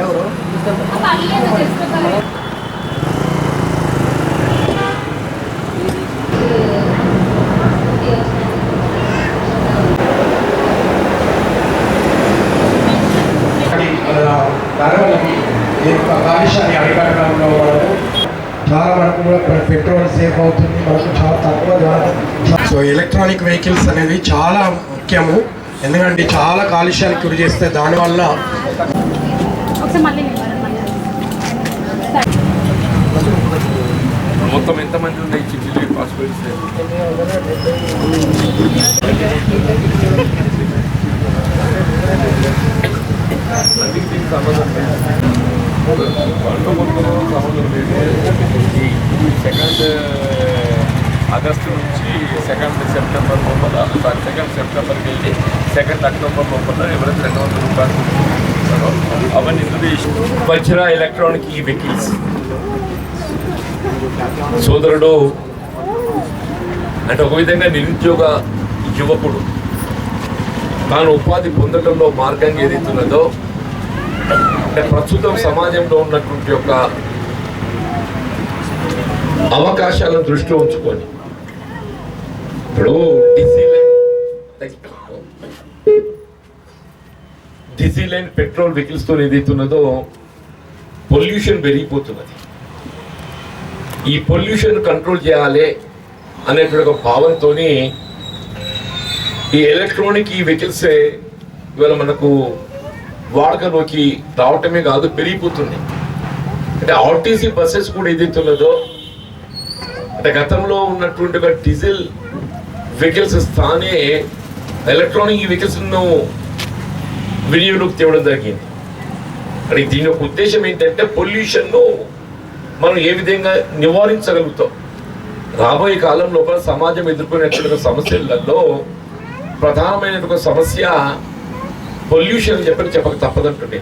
ఎవరు? కాలుష్యాన్ని అరికట్టడంలో మనకు చాలా వరకు కూడా మన పెట్రోల్ సేఫ్ అవుతుంది మనకు చాలా తక్కువ సో ఎలక్ట్రానిక్ వెహికల్స్ అనేది చాలా ముఖ్యము. ఎందుకంటే చాలా కాలుష్యానికి గురి చేస్తే దానివల్ల. మొత్తం ఎంతమంది ఉన్నాయి చిట్టీలు పాస్పోర్ట్స్ దీనికి సంబంధం లేదు పంట మొత్తం సంబంధం లేదు ఈ సెకండ్ ఆగస్టు నుంచి సెకండ్ సెప్టెంబర్ లోపల సారీ సెకండ్ సెప్టెంబర్కి వెళ్ళి సెకండ్ అక్టోబర్ లోపల ఎవరైతే రెండు వందల రూపాయలు ఇస్తారో అవన్నీ వజ్రా ఎలక్ట్రానిక్ ఈ వెహికల్స్ సోదరుడు అంటే ఒక విధంగా నిరుద్యోగ యువకుడు తాను ఉపాధి పొందడంలో మార్గం ఏదైతున్నదో అంటే ప్రస్తుతం సమాజంలో ఉన్నటువంటి యొక్క అవకాశాలను దృష్టిలో ఉంచుకొని ఇప్పుడు డీజిల్ డీజిల్ అండ్ పెట్రోల్ వెహికల్స్తో ఏదైతున్నదో పొల్యూషన్ పెరిగిపోతున్నది. ఈ పొల్యూషన్ కంట్రోల్ చేయాలి అనేటువంటి ఒక భావంతో ఈ ఎలక్ట్రానిక్ ఈ వెహికల్స్ ఇవాళ మనకు వాడకంలోకి రావటమే కాదు పెరిగిపోతుంది. అంటే ఆర్టీసీ బస్సెస్ కూడా ఏదైతే ఉన్నదో అంటే గతంలో ఉన్నటువంటి ఒక డీజిల్ వెహికల్స్ స్థానే ఎలక్ట్రానిక్ వెహికల్స్ను వినియోగంలోకి తేవడం జరిగింది. అంటే దీని యొక్క ఉద్దేశం ఏంటంటే పొల్యూషన్ను మనం ఏ విధంగా నివారించగలుగుతాం? రాబోయే కాలం లోపల సమాజం ఎదుర్కొనేటువంటి సమస్యలలో ప్రధానమైన ఒక సమస్య పొల్యూషన్ అని చెప్పని చెప్పక తప్పదంటుండే.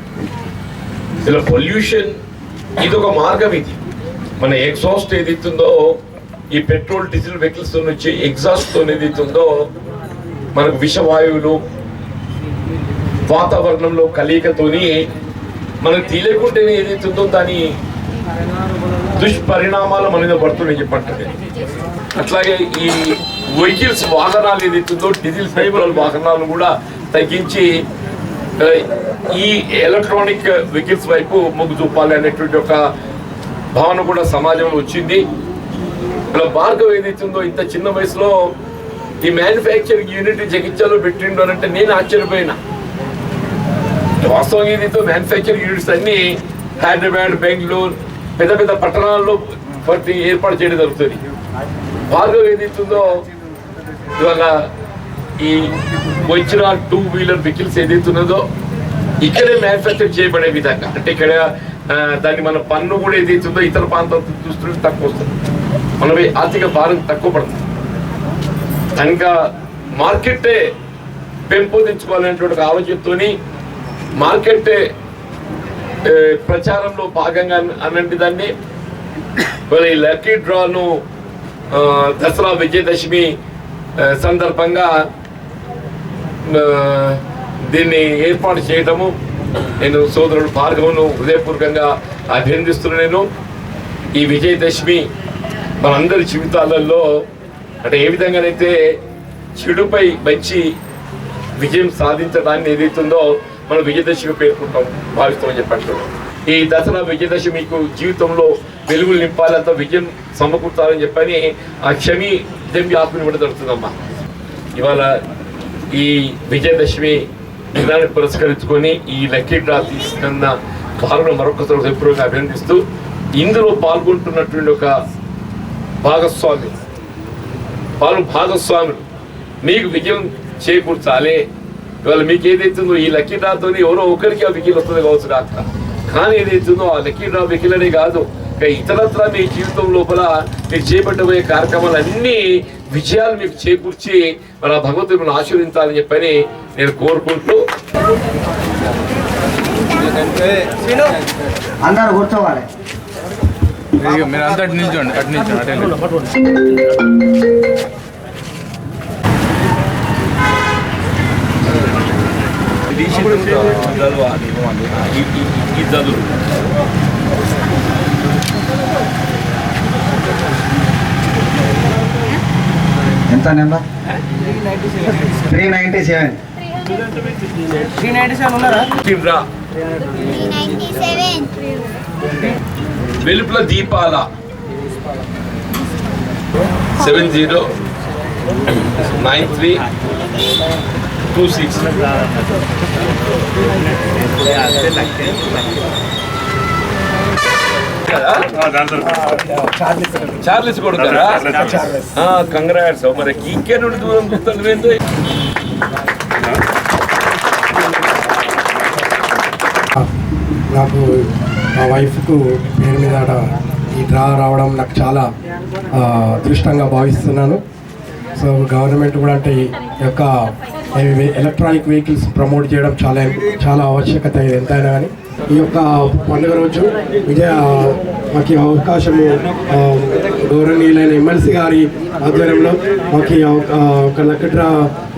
ఇలా పొల్యూషన్ ఇది ఒక మార్గం ఇది. మన ఎగ్జాస్ట్ ఏదైతుందో ఈ పెట్రోల్ డీజిల్ వెహికల్స్ నుంచి ఎగ్జాస్ట్తో ఏదైతుందో మనకు విషవాయువులు వాతావరణంలో కలయికతోని మనకు తెలియకుంటేనే ఏదైతుందో దాని దుష్పరిణామాలు మన మీద పడుతున్నాయి చెప్పంటే అట్లాగే ఈ వెహికల్స్ వాహనాలు ఏదైతుందో డీజిల్ పెట్రోల్ వాహనాలు కూడా తగ్గించి ఈ ఎలక్ట్రానిక్ వెహికల్స్ వైపు మొగ్గు చూపాలి అనేటువంటి ఒక భావన కూడా సమాజంలో వచ్చింది. ఇలా భార్గవ్ ఏదైతుందో ఇంత చిన్న వయసులో ఈ మ్యానుఫ్యాక్చరింగ్ యూనిట్ జగిత్యాలో పెట్టిండు అని అంటే నేను ఆశ్చర్యపోయినా. వాస్తవం ఏదైతే మ్యానుఫ్యాక్చరింగ్ యూనిట్స్ అన్ని హైదరాబాద్ బెంగళూరు పెద్ద పెద్ద పట్టణాల్లో వాటి ఏర్పాటు చేయడం జరుగుతుంది. భార్గవ్ ఏదైతుందో ఇవాళ ఈ వచ్చిన టూ వీలర్ వెహికల్స్ ఏదైతున్నదో ఇక్కడే మ్యానుఫ్యాక్చర్ చేయబడే విధంగా. అంటే ఇక్కడ దాన్ని మన పన్ను కూడా ఏదైతుందో ఇతర ప్రాంతాలతో చూస్తుంటే తక్కువ వస్తుంది. మనపై ఆర్థిక భారం తక్కువ పడుతుంది ఇంకా మార్కెట్టే పెంపొందించుకోవాలనేటువంటి ఒక ఆలోచనతోని మార్కెట్ ప్రచారంలో భాగంగా అన్నటి దాన్ని ఈ లక్కీ డ్రాను దసరా విజయదశమి సందర్భంగా దీన్ని ఏర్పాటు చేయటము నేను సోదరుడు భార్గవను హృదయపూర్వకంగా అభినందిస్తున్నాను. నేను ఈ విజయదశమి మనందరి జీవితాలలో అంటే ఏ విధంగానైతే చెడుపై మంచి విజయం సాధించడాన్ని ఏదైతుందో మనం విజయదశమి పేర్కొంటాం. భావిస్తామని చెప్పంటున్నాం ఈ దసరా విజయదశమి మీకు జీవితంలో వెలుగులు నింపాలంత విజయం సమకూర్చాలని చెప్పని ఆ క్షమి దెంబి ఆత్మని కూడా దొరుకుతుందమ్మా ఇవాళ ఈ విజయదశమి దినాన్ని పురస్కరించుకొని ఈ లక్కీ డ్రా తీసుకున్న భారత మరొకసారి హృదయపూర్వకంగా అభినందిస్తూ ఇందులో పాల్గొంటున్నటువంటి ఒక భాగస్వామి. వాళ్ళు భాగస్వాములు. మీకు విజయం చేకూర్చాలి. ఇవాళ మీకు ఏదైతుందో ఈ లక్కీ డ్రాతో ఎవరో ఒకరికి ఆ వికీలు వస్తుంది కావచ్చు కాక కానీ ఏదైతుందో ఆ లక్కీ డ్రా వికీలనే అనే కాదు ఇతరత్ర మీ జీవితం లోపల మీరు చేపట్టబోయే కార్యక్రమాలన్నీ విజయాలు మీకు చేకూర్చి మన భగవంతుని ఆశీర్వించాలని చెప్పని నేను కోరుకుంటూ అందరూ కూర్చోవాలి మీరు అంతా అటు నిల్చోండి అటు నిల్చోండి అటే నిల్చోండి. ఇది చదవాలి ఈ- ఈ- ఈ చదువు ఎంత నెంబర్ త్రీ నైంటీ సెవెన్. రా వెలుపుల దీపాల. Seven zero nine three two six. Charles కొడుతారా కంగ్రాట్స్ మరి ఇంకే నుండి దూరం చూస్తాను ఏంటో నాకు మా వైఫ్కు పేరు మీద ఈ డ్రా రావడం నాకు చాలా ఆ, అదృష్టంగా భావిస్తున్నాను. సో గవర్నమెంట్ కూడా అంటే ఈ యొక్క ఎలక్ట్రానిక్ వెహికల్స్ ప్రమోట్ చేయడం చాలా చాలా ఆవశ్యకత ఎంతైనా కానీ ఈ యొక్క పండుగ రోజు విజయ మాకు అవకాశము గౌరవనీయులైన ఎమ్మెల్సీ గారి ఆధ్వర్యంలో మాకు ఒక లక్కీ డ్రా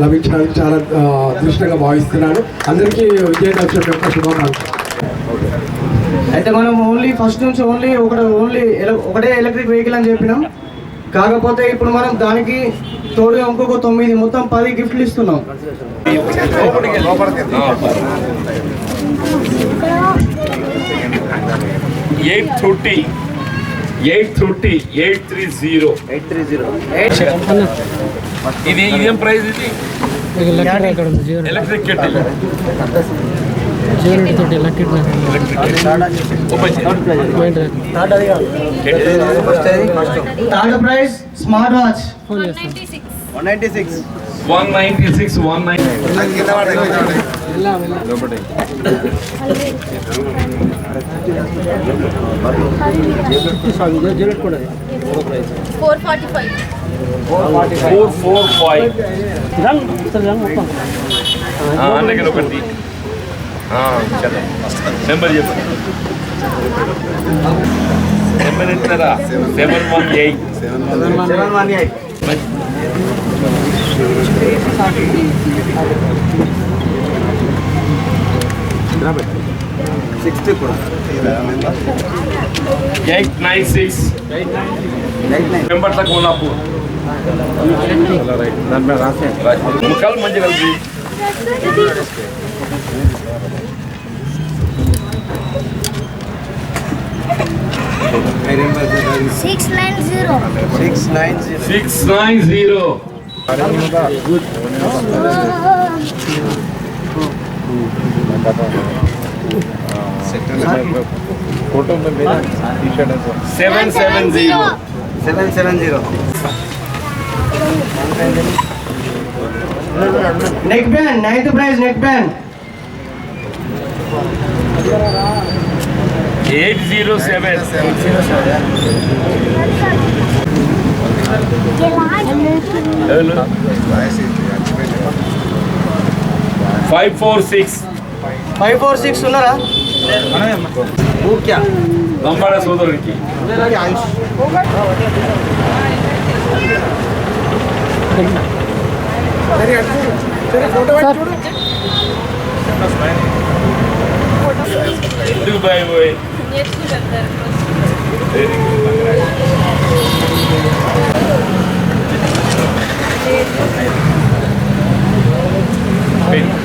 లభించడానికి చాలా ఆ, అదృష్టంగా భావిస్తున్నాను. అందరికీ విజయదశమి యొక్క శుభాకాంక్షలు. అయితే మనం ఓన్లీ ఫస్ట్ నుంచి ఓన్లీ ఒకటి ఓన్లీ ఒకటే ఎలక్ట్రిక్ వెహికల్ అని చెప్పినాం. కాకపోతే ఇప్పుడు మనం దానికి తోడుగా ఇంకొక తొమ్మిది మొత్తం పది గిఫ్ట్లు ఇస్తున్నాం. Eight thirty eight thirty eight three zero. Eight three zero. ఇది ఇదేం ప్రైస్ ఇది? Electric kettle. open third prize smart watch one ninety six one ninety six one nine four forty five four four five అందుకని ఒకటి number చెప్పండి number ఎంతరా seven one eight seven one eight sixty కూడా eight nine six మెంబర్ల కోలాపూర్ ముఖాలు మంచి కలిపి. Six nine zero six nine zero six nine zero seven seven zero seven seven zero neck band ninth prize neck band eight zero seven five four six five four six ఉన్నారా లంబాడ సోదరుడికి ఎందుకు bye పోయి very Дубаевой. Нет, Эрик,